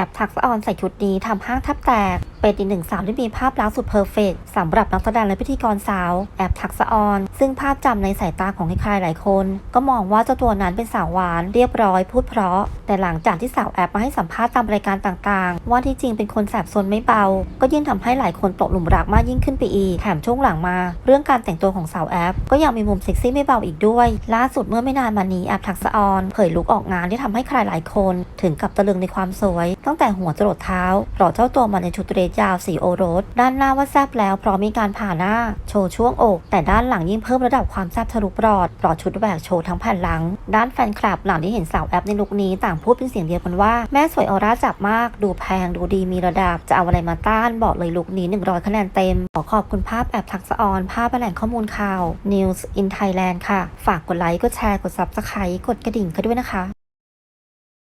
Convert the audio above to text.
แอบทักษะออนใส่ชุดนี้ทำห้างแทับแตก เป็นอีกหนึ่งสาวที่มีภาพลักษณ์สุดเพอร์เฟกต์สำหรับนักแสดงและพิธีกรสาว แอบทักษะออน ซึ่งภาพจำในสายตาของใครหลายคน ก็มองว่าเจ้าตัวนั้นเป็นสาวหวานเรียบร้อยพูดเพราะ แต่หลังจากที่สาวแอบมาให้สัมภาษณ์ตามรายการต่างๆ ว่าที่จริงเป็นคนแสบซนไม่เบา ก็ยิ่งทำให้หลายคนตกหลุมรักมากยิ่งขึ้นไปอีกแถมช่วงหลังมา เรื่องการแต่งตัวของสาวแอปก็ยังมีมุมเซ็กซี่ไม่เบาอีกด้วย ล่าสุดเมื่อไม่นานมานี้แอปทักษะออนเผยลุกออกงานที่ทำให้ใครหลายคน ถึงกับตะลึงในความสวย ตั้งแต่หัวจรดเท้าหล่อเจ้าตัวมาในชุดเรสยาวสีโอรส ด้านหน้าว่าแซบแล้วเพราะมีการผ่าหน้า โชว์ช่วงอก แต่ด้านหลังยิ่งเพิ่มระดับความแซบทะลุปลอดปลอดชุดแหวกโชว์ทั้งแผ่นหลัง ด้านแฟนคลับหลังที่เห็นสาวแอปในลุคนี้ต่างพูดเป็นเสียงเดียวกันว่าแม่สวยออร่าจับมาก ดูแพงดูดีมีระดับ จะเอาอะไรมาต้านบอกเลยลุคนี้ 100 คะแนนเต็ม ขอขอบคุณภาพแอปทักษะออน ภาพแหล่งข้อมูลข่าว News in Thailand ค่ะ ฝากกดไลค์กดแชร์กด Subscribe กดกระดิ่งกันด้วยนะคะ